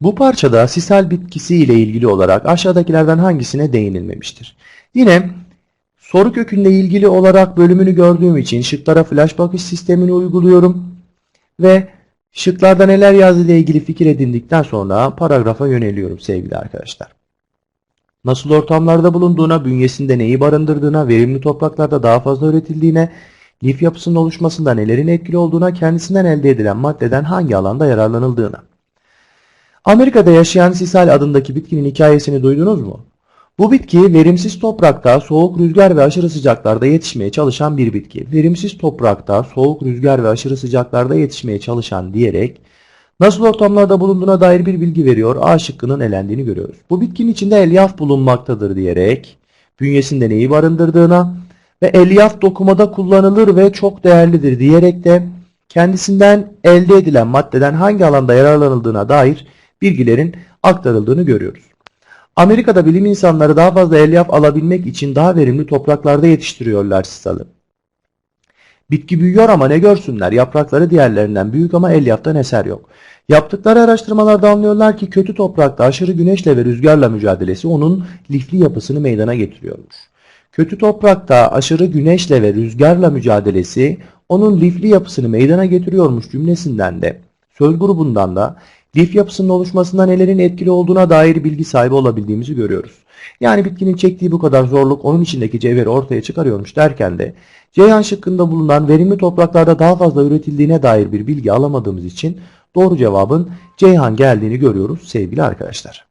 Bu parçada sisal bitkisi ile ilgili olarak aşağıdakilerden hangisine değinilmemiştir? Yine soru kökünle ilgili olarak bölümünü gördüğüm için şıklara flash bakış sistemini uyguluyorum ve şıklarda neler yazdığı ile ilgili fikir edindikten sonra paragrafa yöneliyorum sevgili arkadaşlar. Nasıl ortamlarda bulunduğuna, bünyesinde neyi barındırdığına, verimli topraklarda daha fazla üretildiğine, lif yapısının oluşmasında nelerin etkili olduğuna, kendisinden elde edilen maddeden hangi alanda yararlanıldığına. Amerika'da yaşayan sisal adındaki bitkinin hikayesini duydunuz mu? Bu bitki verimsiz toprakta, soğuk rüzgar ve aşırı sıcaklarda yetişmeye çalışan bir bitki. Verimsiz toprakta, soğuk rüzgar ve aşırı sıcaklarda yetişmeye çalışan diyerek nasıl ortamlarda bulunduğuna dair bir bilgi veriyor. A şıkkının elendiğini görüyoruz. Bu bitkinin içinde elyaf bulunmaktadır diyerek bünyesinde neyi barındırdığına ve elyaf dokumada kullanılır ve çok değerlidir diyerek de kendisinden elde edilen maddeden hangi alanda yararlanıldığına dair bilgilerin aktarıldığını görüyoruz. Amerika'da bilim insanları daha fazla elyaf alabilmek için daha verimli topraklarda yetiştiriyorlar sisalı. Bitki büyüyor ama ne görsünler yaprakları diğerlerinden büyük ama elyaftan eser yok. Yaptıkları araştırmalarda anlıyorlar ki kötü toprakta aşırı güneşle ve rüzgarla mücadelesi onun lifli yapısını meydana getiriyormuş. Kötü toprakta aşırı güneşle ve rüzgarla mücadelesi onun lifli yapısını meydana getiriyormuş cümlesinden de söz grubundan da lif yapısının oluşmasında nelerin etkili olduğuna dair bilgi sahibi olabildiğimizi görüyoruz. Yani bitkinin çektiği bu kadar zorluk onun içindeki cevheri ortaya çıkarıyormuş derken de Ceyhan şıkkında bulunan verimli topraklarda daha fazla üretildiğine dair bir bilgi alamadığımız için doğru cevabın Ceyhan geldiğini görüyoruz sevgili arkadaşlar.